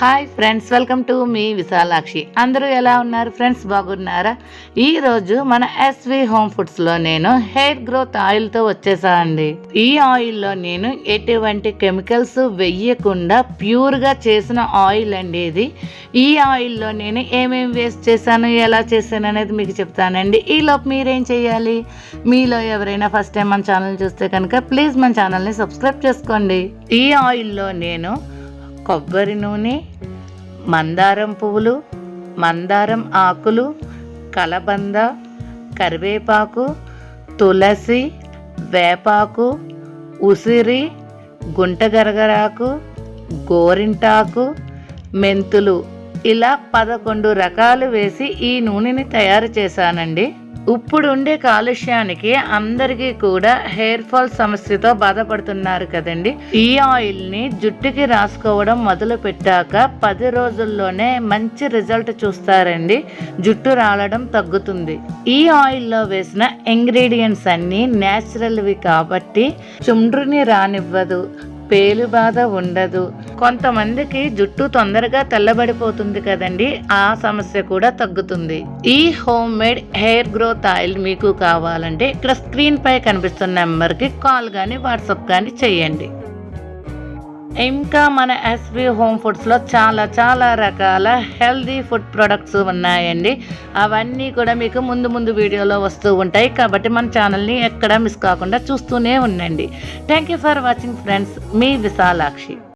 Hi friends welcome to మీ విశాలాక్షి అందరూ ఎలా ఉన్నారు? ఫ్రెండ్స్ బాగున్నారా? ఈరోజు మన ఎస్వి హోమ్ ఫుడ్స్లో నేను హెయిర్ గ్రోత్ ఆయిల్తో వచ్చేసానండి ఈ ఆయిల్లో నేను ఎటువంటి కెమికల్స్ వెయ్యకుండా ప్యూర్గా చేసిన ఆయిల్ అండి ఇది. ఈ ఆయిల్లో నేను ఏమేమి వేస్ట్ చేశాను ఎలా చేశాను అనేది మీకు చెప్తానండి. ఈలోపు మీరేం చేయాలి? మీలో ఎవరైనా ఫస్ట్ టైం మన ఛానల్ చూస్తే కనుక ప్లీజ్ మన ఛానల్ని సబ్స్క్రైబ్ చేసుకోండి. ఈ ఆయిల్లో నేను కొబ్బరి నూనె మందారం పువ్వులు మందారం ఆకులు కలబంద కరివేపాకు తులసి వేపాకు ఉసిరి గుంటగరగరాకు గోరింటాకు మెంతులు. ఇలా పదకొండు రకాలు వేసి ఈ నూనెని తయారు చేశానండి. ఇప్పుడు ఉండే కాలుష్యానికి అందరికీ కూడా హెయిర్ ఫాల్ సమస్యతో బాధపడుతున్నారు కదండి. ఈ ఆయిల్ని జుట్టుకి రాసుకోవడం మొదలు పెట్టాక పది రోజుల్లోనే మంచి రిజల్ట్ చూస్తారండి. జుట్టు రాలడం తగ్గుతుంది. ఈ ఆయిల్లో వేసిన ఇంగ్రీడియంట్స్ అన్ని న్యాచురల్వి కాబట్టి చుండ్రుని రానివ్వదు. పేలు బాధ ఉండదు. కొంతమందికి జుట్టు తొందరగా తెల్లబడిపోతుంది కదండి ఆ సమస్య కూడా తగ్గుతుంది. ఈ home made hair growth oil మీకు కావాలంటే ఇక్కడ స్క్రీన్ పై కనిపిస్తున్న నెంబర్కి కాల్ కానీ వాట్సాప్ కానీ చేయండి. ఇంకా మన ఎస్వి హోమ్ ఫుడ్స్లో చాలా చాలా రకాల హెల్దీ ఫుడ్ ప్రొడక్ట్స్ ఉన్నాయండి. అవన్నీ కూడా మీకు ముందు ముందు వీడియోలో వస్తూ ఉంటాయి. కాబట్టి మన ఛానల్ని ఎక్కడ మిస్ కాకుండా చూస్తూనే ఉండండి. Thank you for watching friends. Me Vishalakshi.